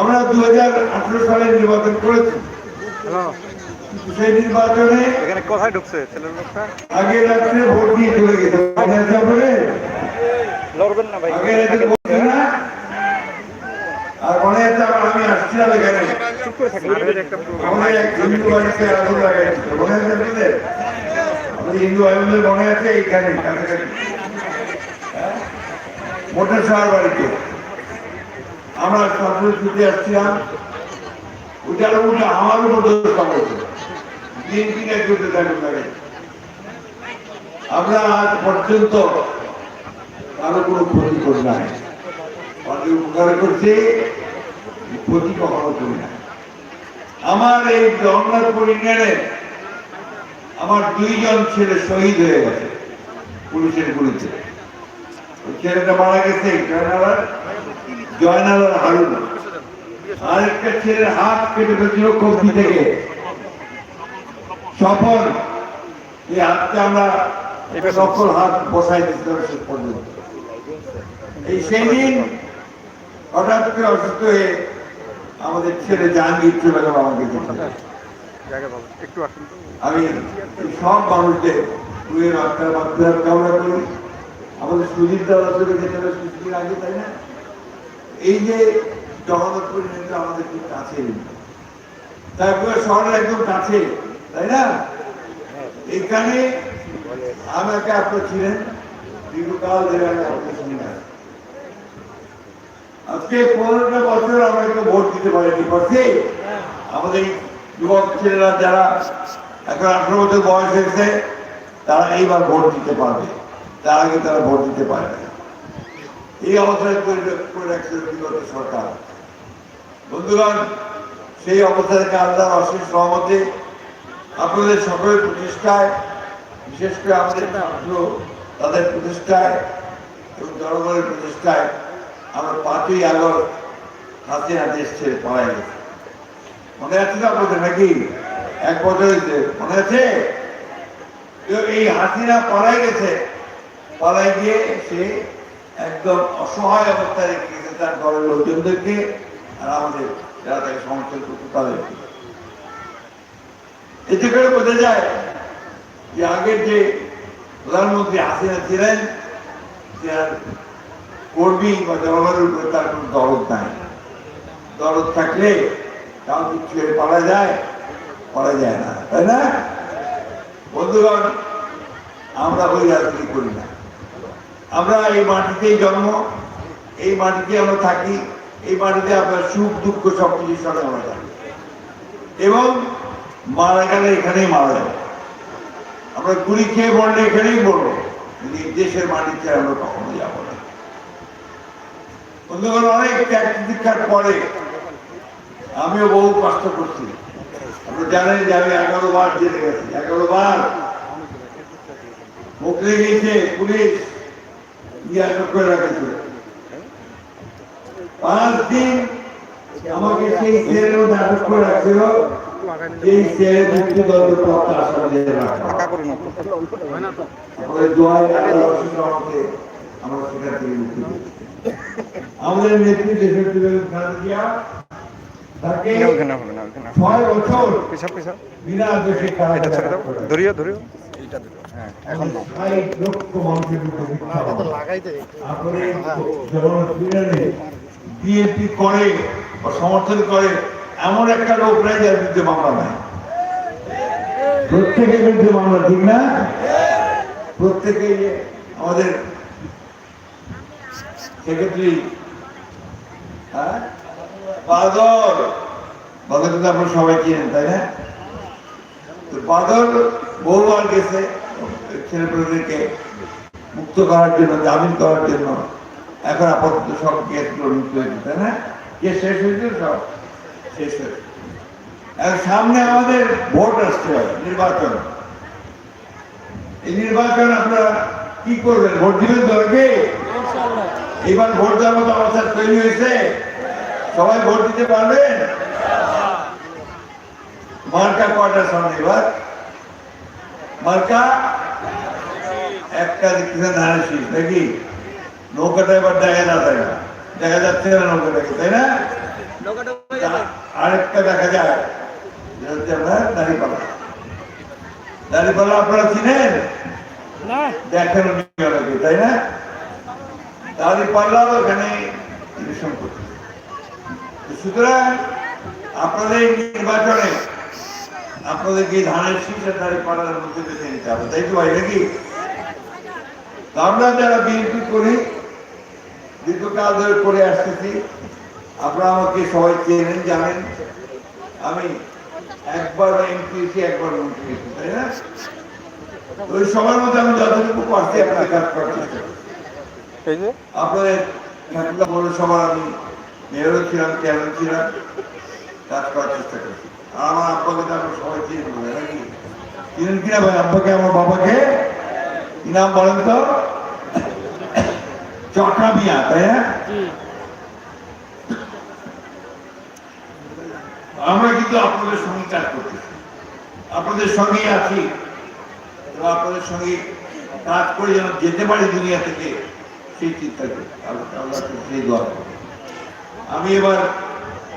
আমরা দু হাজার আঠারো সালে নির্বাচন করেছি। সেই নির্বাচনে এখানে কোথায় ঢুকছে ছেলের লোকটা? আগে রাত্রে ভোট দিয়ে চলে গেছে। মনে আছে আপনাদের? লড়বেন না ভাই। আগে রাত্রে ভোট না। আর মনে আছে আমি আসছিলাম এখানে। চুপ করে থাকলে একটা আমাদের এক হিন্দু বাড়িতে আগুন লাগাইছিল মনে আছে আপনাদের? হিন্দু ভাই মনে আছে এইখানে কাছাকাছি। হ্যাঁ? মোটর সাহার বাড়িতে। আমরা ছাত্র ছুটে আসছিলাম ওটার উল্টা আমার উপর বিএনপি না করতে থাকুন আমরা আজ পর্যন্ত কারও কোনো ক্ষতি করি নাই। অনেক উপকার করছে, ক্ষতি কখনো করি না আমার এই জগন্নাথপুর ইউনিয়নে আমার দুইজন ছেলে শহীদ হয়ে গেছে, পুলিশের গুলিতে। ছেলেটা মারা গেছে জয়নালার জয়নালার হারুন। আরেকটা ছেলের হাত কেটে ফেলছিল কবজি থেকে। সফল এই হাতটা আমরা সফল হাত বসাই দিতে শেষ এই সেই দিন হঠাৎ করে অসুস্থ হয়ে আমাদের ছেলে জাহাঙ্গীর চলে গেল আমাকে আমি সব মানুষদের কুয়ের আত্মার মাধ্যমে কামনা করি। আমাদের সুধীর দাদা চলে হবে সুস্থির আগে, তাই না? এই যে জগন্নাথপুর কিন্তু আমাদের খুব কাছে তারপরে শহরের একদম কাছে, তাই না? এখানে আমাকে আপনার ছিলেন, দীর্ঘকাল ধরে আমি আজকে পনেরোটা বছর আমরা ভোট দিতে পারিনি পারছি আমাদের যুবক ছেলেরা যারা এখন আঠারো বছর বয়স হয়েছে, তারা এইবার ভোট দিতে পারবে। তার আগে তারা ভোট দিতে পারবে না। এই অবস্থায় করে রাখছে বিগত সরকার। বন্ধুগণ, সেই অবস্থা থেকে আল্লাহর অশেষ সহমতে আপনাদের সকলের প্রচেষ্টায় বিশেষ করে আমাদের ছাত্র তাদের প্রচেষ্টায় এবং জনগণের প্রচেষ্টায় আমরা পাঁচই হাসিনা দেশ ছেড়ে পালাই গেছে। মনে আছে তো আপনাদের নাকি? এক বছর হয়েছে। মনে আছে? এই হাসিনা পালাই গেছে। পালাই গিয়ে সে একদম অসহায় অবস্থায় রেখে গেছে তার ঘরের লোকজনদেরকে আর আমাদের যারা তাকে সমর্থন করতো তাদেরকে। এতে করে বোঝা যায় যে আগের যে প্রধানমন্ত্রী হাসিনা ছিলেন কর্মী বা জনগণের উপরে তার কোনো দরদ নাই। দরদ থাকলে তাও কিছু পারা যায় পারা যায় না। তাই না? বন্ধুগণ, আমরা ওই রাজনীতি করি না। আমরা এই মাটিতেই জন্ম, এই মাটিতে আমরা থাকি, এই মাটিতে আপনার সুখ, দুঃখ সব কিছুর সঙ্গে আমরা থাকি এবং মারা গেলে এখানেই মারা যাবে। আমরা গুলি খেয়ে মরলে এখানেই মরবো, কিন্তু দেশের মাটিতে আমরা কখনো যাব না। বন্ধুগণ, অনেক ত্যাগ প্রতীক্ষার পরে আমিও বহু কষ্ট করছি। আপনি জানেন যে আমি এগারো বার জেলে গেছি, এগারো বার। মুখলে গিয়েছে পুলিশ আটক করে রেখেছিল পাঁচ দিন আমাকে সেই সেলের মধ্যে আটক করে রাখছিল। এই সেলের মুক্তিদণ্ড প্রাপ্ত আসামিদের রাখা। আমাদের আমরা সেখান থেকে মুক্তি নেত্রী দেশের তাকে ছয় বছর বিনা দোষে ধরিও ধরিও। এইটা ধরিও। এখন বিরিয়ানি বিএনপি করে বা সমর্থন করে এমন একটা লোক নাই যার বিরুদ্ধে মামলা নাই। প্রত্যেকের বিরুদ্ধে মামলা ঠিক না? প্রত্যেকে আমাদের সেক্রেটারি হ্যাঁ? বাদল। বাদল তো আপনারা সবাই চিনেন তাই না? তো বাদল বহুবার গেছে। ছেলেপেলেদেরকে মুক্ত করার জন্য জামিন করার জন্য এখন আপাতত সব কেসগুলো মুক্ত হয়েছে তাই না? কেস শেষ হয়েছে সব? শেষ হয়েছে। সামনে আমাদের ভোট আসছে নির্বাচন। এই নির্বাচন আপনারা কি করবেন? ভোট দিবেন তো নাকি এবার ভোট দেওয়ার মতো অবস্থা তৈরি হয়েছে। সবাই ভোট দিতে পারবেন? মার্কা কয়টার সামনে এবার। মার্কা একটা দেখতেছেন ধানের শীষ নাকি নৌকাটা এবার দেখা না থাকে দেখা যাচ্ছে না নৌকাটাকে তাই না তা- আরেকটা দেখা যায় যেটা হচ্ছে আপনার দাঁড়িপাল্লা দাঁড়িপাল্লা আপনারা চিনেন না দেখেন উনি অনেকে তাই না দাঁড়িপাল্লাও এখানে ইলেকশন করছে সুতরাং আপনাদের এই নির্বাচনে আপনাদেরকে এই ধানের শীষ আর দাঁড়িপাল্লার মধ্যে বেছে নিতে হবে তাই তো ভাই নাকি তা আমরা যারা বিএনপি করি দীর্ঘকাল ধরে করে আসতেছি। আপনারা আমাকে সবাই চেনেন জানেন। আমি একবার এমপি একবার মন্ত্রী হয়েছি, তাই না? ওই সময়ের মধ্যে আমি যতটুকু পারছি আপনাদের কাজ করার চেষ্টা আপনাদের ঠাকুরা পৌরসভার আমি মেয়রও ছিলাম চেয়ারম্যান ছিলাম কাজ করার চেষ্টা করছি। আর আমার আব্বাকে তো আমরা সবাই চিনি বলে নাকি চিনেন কিনা ভাই? আব্বাকে আমার বাবাকে? কি নাম বলেন তো? মিয়া তাই না জি আমরা কিন্তু আপনাদের সঙ্গে কাজ করতেছি আপনাদের সঙ্গেই আছি। আপনাদের সঙ্গে কাজ করে যেন যেতে পারি দুনিয়া থেকে সেই চিন্তা করি। সেই দোয়া। আমি এবার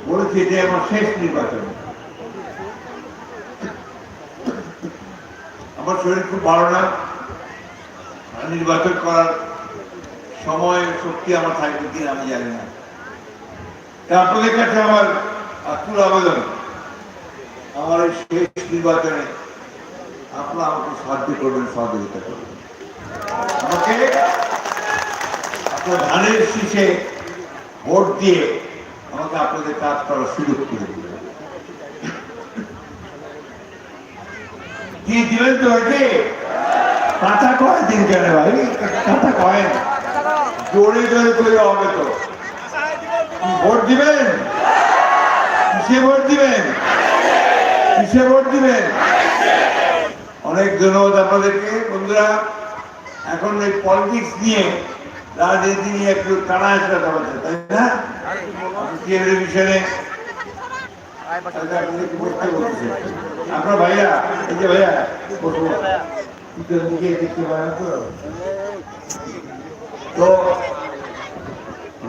বলেছি যে আমার শেষ নির্বাচন। আমার শরীর খুব ভালো না। নির্বাচন করার সময় শক্তি আমার থাকবে কিনা আমি জানি না। আপনাদের কাছে আমার আকুল আবেদন, আমার শেষ নির্বাচনে আপনারা আমাকে সাহায্য করবেন, সহযোগিতা করবেন। আমাকে আপনার ধানের শীষে ভোট দিয়ে আমাকে আপনাদের কাজ করার সুযোগ করে দিবেন। কি দিবেন তো হয়েছে কাঁথা কয় দিন কেন ভাই? কাঁথা কয়েন। ভোট দিবেন? কিসে ভোট দিবেন? কিসে ভোট দিবেন? অনেক ধন্যবাদ আপনাদেরকে। বন্ধুরা, এখন এই পলিটিক্স নিয়ে, রাজনীতি নিয়ে একটু টানা আসা হচ্ছে তাই না? টেলিভিশনে। আপনার ভাইয়া, এই যে ভাইয়া দেখতে পায় না তো? তো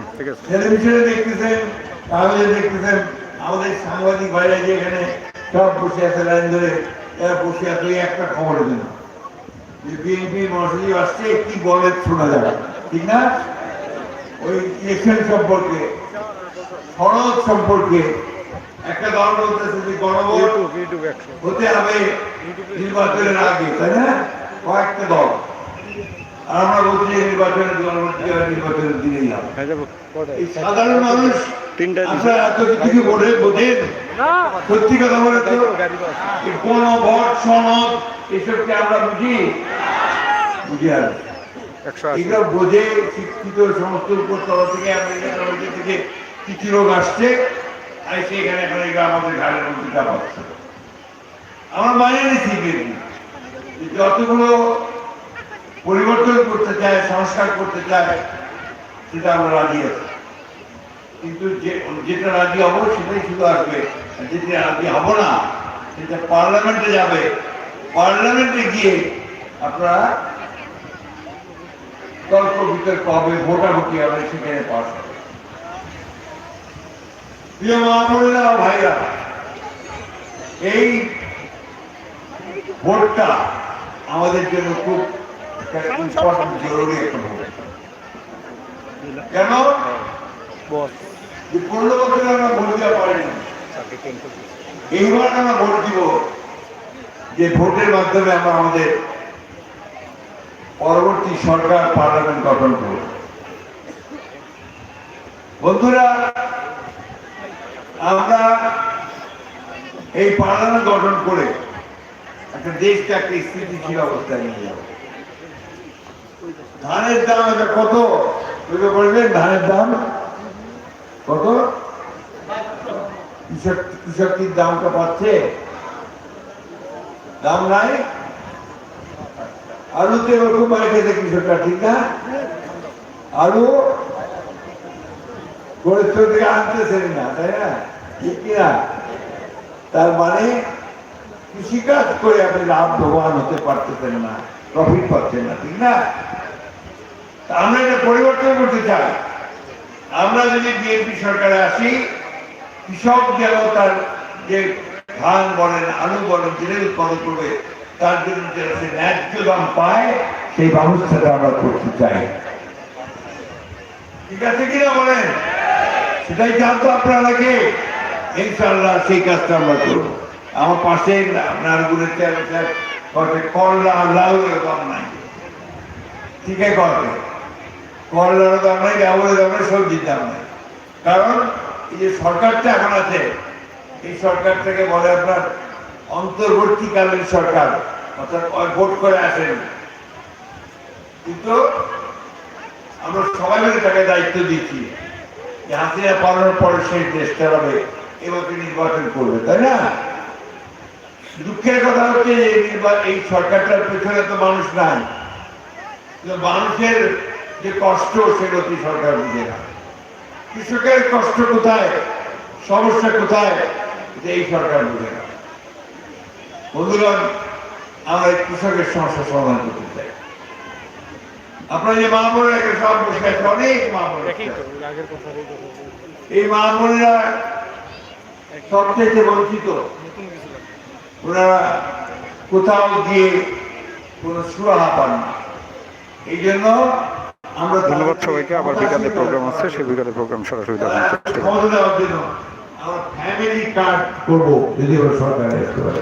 ঠিক টেলিভিশনে দেখতেছেন কাগজে দেখতেছেন আমাদের সাংবাদিক ভাইরা যে এখানে সব বসে আছে লাইন ধরে এরা বসে আছে একটা খবর দিন যে বিএনপি মহাসচিব আসছে কি বলে শোনা যাবে ঠিক না? ওই ইলেকশন সম্পর্কে সনদ সম্পর্কে একটা দল বলতেছে যে গণভোট হতে হবে নির্বাচনের আগে তাই না? কয়েকটা দল। আমরা নির্বাচনের দিনেই সাধারণ মানুষ তিনটা আপনারা এত কিছু বোঝে বোঝেন? সত্যি কথা বলে তো গাড়ি পাস। এই কোন ভোট সনদ এসবকে আমরা বুঝি? বুঝি আর এগুলো বোঝে শিক্ষিত সমস্ত উপরতলা থেকে আমেরিকা থেকে কিছু লোক আসছে আর সে এখানে আমাদের ঘাড়ের মধ্যে চাপাচ্ছে আমার মানে নিচ্ছি যতগুলো পরিবর্তন করতে চায়, সংস্কার করতে চায়, সেটা আমরা রাজি আছি। কিন্তু যে, যেটা রাজি হব সেটাই শুধু আসবে যেটা রাজি হব না, সেটা পার্লামেন্টে যাবে। পার্লামেন্টে গিয়ে আপনারা তর্ক বিতর্ক হবে, ভোটাভুটি হবে, সেখানে পাস হবে। প্রিয় মা বোনেরা ও ভাইরা, এই ভোটটা আমাদের জন্য খুব যে ভোটের মাধ্যমে আমরা আমাদের পরবর্তী সরকার পার্লামেন্ট গঠন করব বন্ধুরা, আমরা এই পার্লামেন্ট গঠন করে একটা দেশকে একটা স্থিতিশীল অবস্থায় নিয়ে যাব। ধানের দাম এটা কত? বুঝতে পারবেন ধানের দাম কত? কৃষক কৃষকের দামটা পাচ্ছে। দাম নাই? আলুতে ওরকম বাড়ি খেতে কৃষকরা, ঠিক না? আলু গরিব থেকে আনতেছেন না, তাই না? ঠিক কিনা? তার মানে কৃষিকাজ করে আপনি লাভবান হতে পারতেছেন না। প্রফিট পাচ্ছেন না, ঠিক না? আমরা এটা পরিবর্তন করতে চাই। আমরা যদি বিএনপি সরকারে আসি, কৃষক যেন তার যে ধান বলেন, আলু বলেন যেটা উৎপাদন করবে, তার জন্য যেন সে ন্যায্য দাম পায়, সেই ব্যবস্থাটা আমরা করতে চাই। ঠিক আছে কিনা বলেন? সেটাই জানতো আপনারা কি? ইনশাল্লাহ সেই কাজটা আমরা করব। আমার পাশে আপনার গুলো করলা লাউ দাম নাই। ঠিক করবে করলার দাম নাই ব্যবহারের দাম নাই সবজির দাম নাই। কারণ এই যে সরকারটা এখন আছে, এই সরকারটাকে বলে আপনার অন্তর্বর্তীকালীন সরকার, অর্থাৎ ভোট করে আসেন। কিন্তু আমরা সবাই মিলে তাকে দায়িত্ব দিচ্ছি যে হাসিনা পালানোর পরে সেই দেশ চালাবে এবারে নির্বাচন করবে, তাই না? দুঃখের কথা হচ্ছে যে এই সরকারটার পেছনে তো মানুষ নাই। মানুষের যে কষ্ট, সেগুলো কি সরকার বুঝে না। কৃষকের কষ্ট কোথায়? সমস্যা কোথায়? এটা এই সরকার বুঝে না। বন্ধুগণ আমরা কৃষকের সমস্যা সমাধান করতে চাই। আপনার যে মা বোনেরা সব বসে আছে, অনেক মা বোন একই তো আগের কথা এই মা বোনেরা সবচেয়ে বঞ্চিত। ওনারা কোথাও গিয়ে কোনো সুরাহা পান না। এই জন্য আমরা ধন্যবাদ সবাইকে। আবার বিকালে প্রোগ্রাম আছে সেই বিকালে প্রোগ্রাম সরাসরি দেখার চেষ্টা করব আমরা ফ্যামিলি কার্ড করব যদি সরকার আসতে পারে।